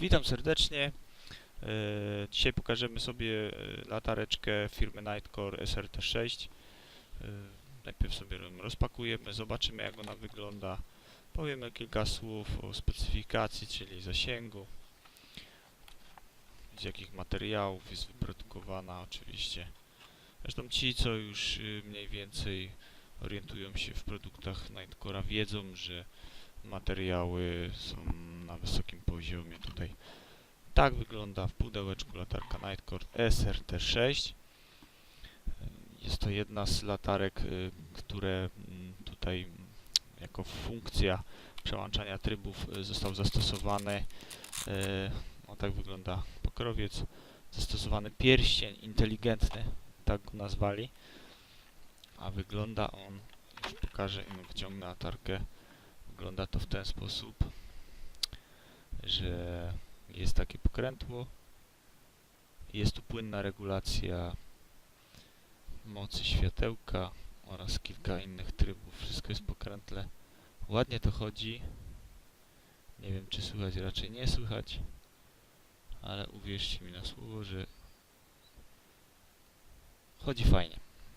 Witam serdecznie. E, Dzisiaj pokażemy sobie e, latareczkę firmy Nightcore SRT6. E, Najpierw sobie ją rozpakujemy, zobaczymy jak ona wygląda. Powiemy kilka słów o specyfikacji, czyli zasięgu, z jakich materiałów jest wyprodukowana oczywiście. Zresztą ci, co już y, mniej więcej orientują się w produktach Nightcore'a wiedzą, że materiały są na wysokim tutaj. Tak wygląda w pudełeczku latarka Nightcore SRT6. Jest to jedna z latarek, y, które mm, tutaj jako funkcja przełączania trybów y, został zastosowany. y, O tak wygląda pokrowiec. Zastosowany pierścień inteligentny, tak go nazwali. A wygląda on, już pokażę im wyciągnę latarkę. Wygląda to w ten sposób, że jest takie pokrętło, jest tu płynna regulacja mocy światełka oraz kilka innych trybów. Wszystko jest pokrętle. Ładnie to chodzi. Nie wiem czy słychać, raczej nie słychać, ale uwierzcie mi na słowo, że chodzi fajnie.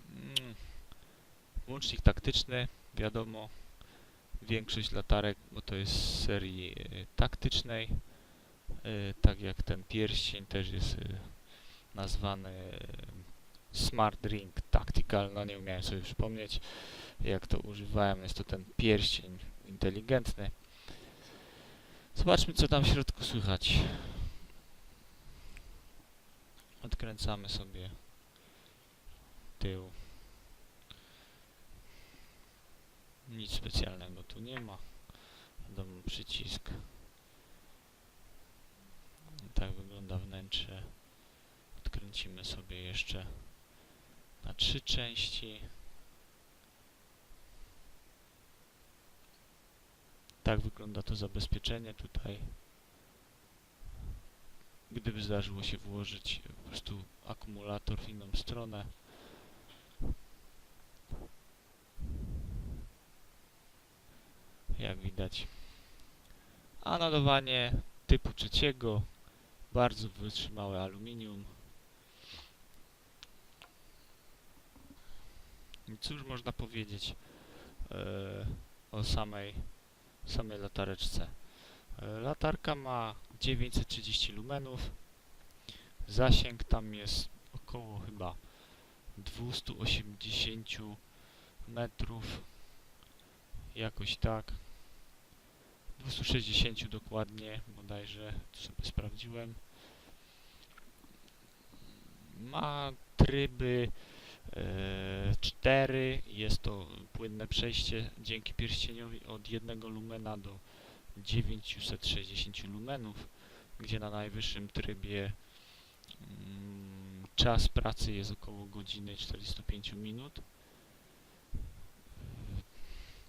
Mm. Łącznik taktyczny, wiadomo, większość latarek, bo to jest z serii y, taktycznej, y, tak jak ten pierścień też jest y, nazwany Smart Ring Tactical, no nie umiałem sobie przypomnieć jak to używałem, jest to ten pierścień inteligentny. Zobaczmy co tam w środku słychać. Odkręcamy sobie tył. Nic specjalnego tu nie ma. Wiadomo, przycisk. Tak wygląda wnętrze. Odkręcimy sobie jeszcze na trzy części. Tak wygląda to zabezpieczenie tutaj. Gdyby zdarzyło się włożyć po prostu akumulator w inną stronę, jak widać. A nadawanie typu trzeciego, bardzo wytrzymałe aluminium. I cóż można powiedzieć e, o samej, samej latareczce. E, latarka ma 930 lumenów. Zasięg tam jest około chyba 280 metrów. Jakoś tak. 260 dokładnie, bodajże, to sobie sprawdziłem. Ma tryby e, 4, jest to płynne przejście dzięki pierścieniowi od 1 lumena do 960 lumenów, gdzie na najwyższym trybie mm, czas pracy jest około godziny 45 minut.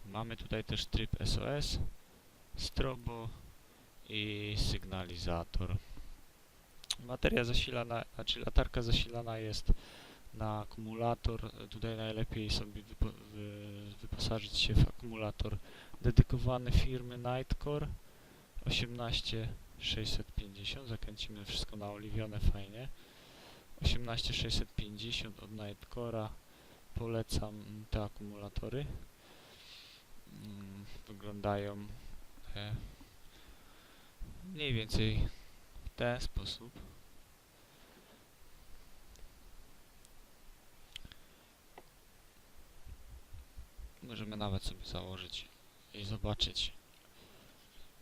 Mamy tutaj też tryb SOS, strobo i sygnalizator. Materia zasilana, znaczy latarka zasilana jest na akumulator. Tutaj najlepiej sobie wypo, wy, wyposażyć się w akumulator dedykowany firmy Nightcore 18650. Zakręcimy wszystko naoliwione fajnie. 18650 od Nightcora. Polecam te akumulatory. Mm, Wyglądają e, mniej więcej w ten sposób. Możemy nawet sobie założyć i zobaczyć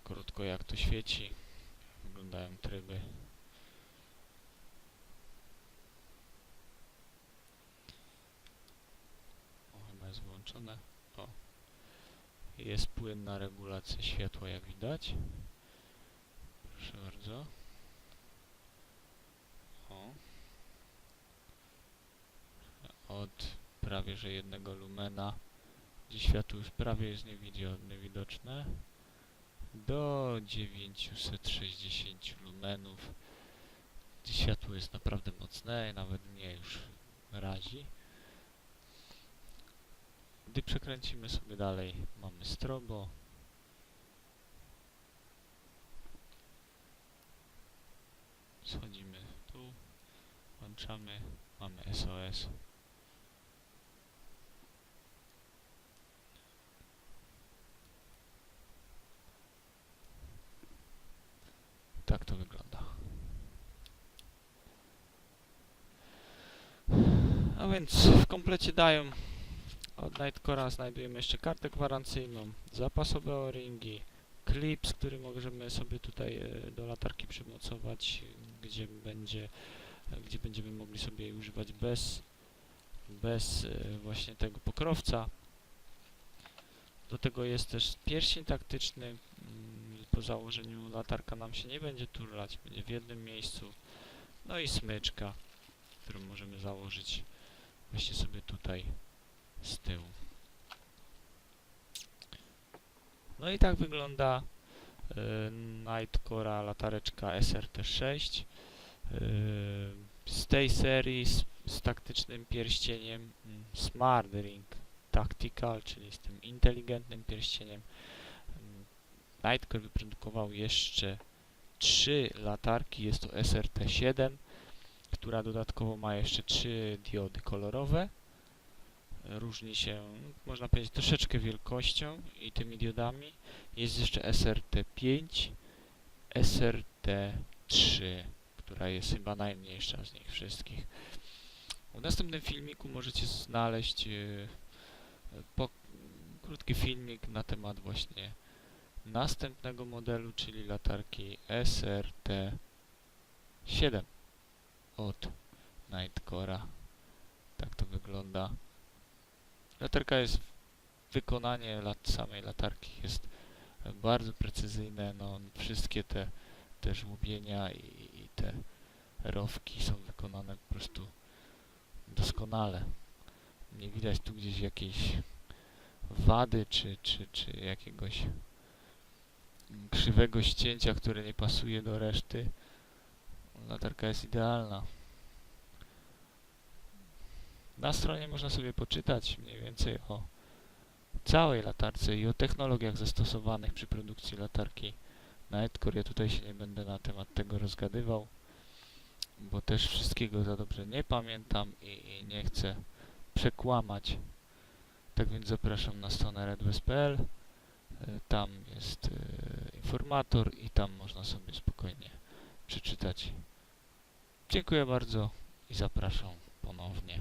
krótko jak to świeci. Wyglądają tryby. O, chyba jest włączone. Jest płynna regulacja światła jak widać. Proszę bardzo. O. Od prawie że jednego lumena gdzie światło już prawie jest niewidoczne, do 960 lumenów, gdzie światło jest naprawdę mocne, nawet mnie już razi. Gdy przekręcimy sobie dalej, mamy strobo. schodzimy tu, włączamy, mamy SOS. Tak to wygląda. A więc w komplecie dają od Nightcora znajdujemy jeszcze kartę gwarancyjną, zapasowe o-ringi, klips, który możemy sobie tutaj e, do latarki przymocować, gdzie będzie, gdzie będziemy mogli sobie jej używać bez, bez e, właśnie tego pokrowca. Do tego jest też pierścień taktyczny. mm, Po założeniu latarka nam się nie będzie turlać, będzie w jednym miejscu. No i smyczka, którą możemy założyć właśnie sobie tutaj z tyłu. No i tak wygląda y, Nightcora latareczka SRT6 y, z tej serii z, z taktycznym pierścieniem mm, Smart Ring Tactical, czyli z tym inteligentnym pierścieniem. Mm, Nightcore wyprodukował jeszcze trzy latarki, jest to SRT7, która dodatkowo ma jeszcze trzy diody kolorowe różni się, można powiedzieć, troszeczkę wielkością i tymi diodami. Jest jeszcze SRT5, SRT3, która jest chyba najmniejsza z nich wszystkich. W następnym filmiku możecie znaleźć e, krótki filmik na temat właśnie następnego modelu, czyli latarki SRT7 od Nightcora. Tak to wygląda. Latarka jest, wykonanie lat samej latarki jest bardzo precyzyjne, no wszystkie te, te żłobienia i, i te rowki są wykonane po prostu doskonale. Nie widać tu gdzieś jakiejś wady czy, czy, czy jakiegoś krzywego ścięcia, które nie pasuje do reszty. Latarka jest idealna. Na stronie można sobie poczytać mniej więcej o całej latarce i o technologiach zastosowanych przy produkcji latarki Nightcore. Ja tutaj się nie będę na temat tego rozgadywał, bo też wszystkiego za dobrze nie pamiętam i, i nie chcę przekłamać. Tak więc zapraszam na stronę redwest.pl. Tam jest e, informator i tam można sobie spokojnie przeczytać. Dziękuję bardzo i zapraszam ponownie.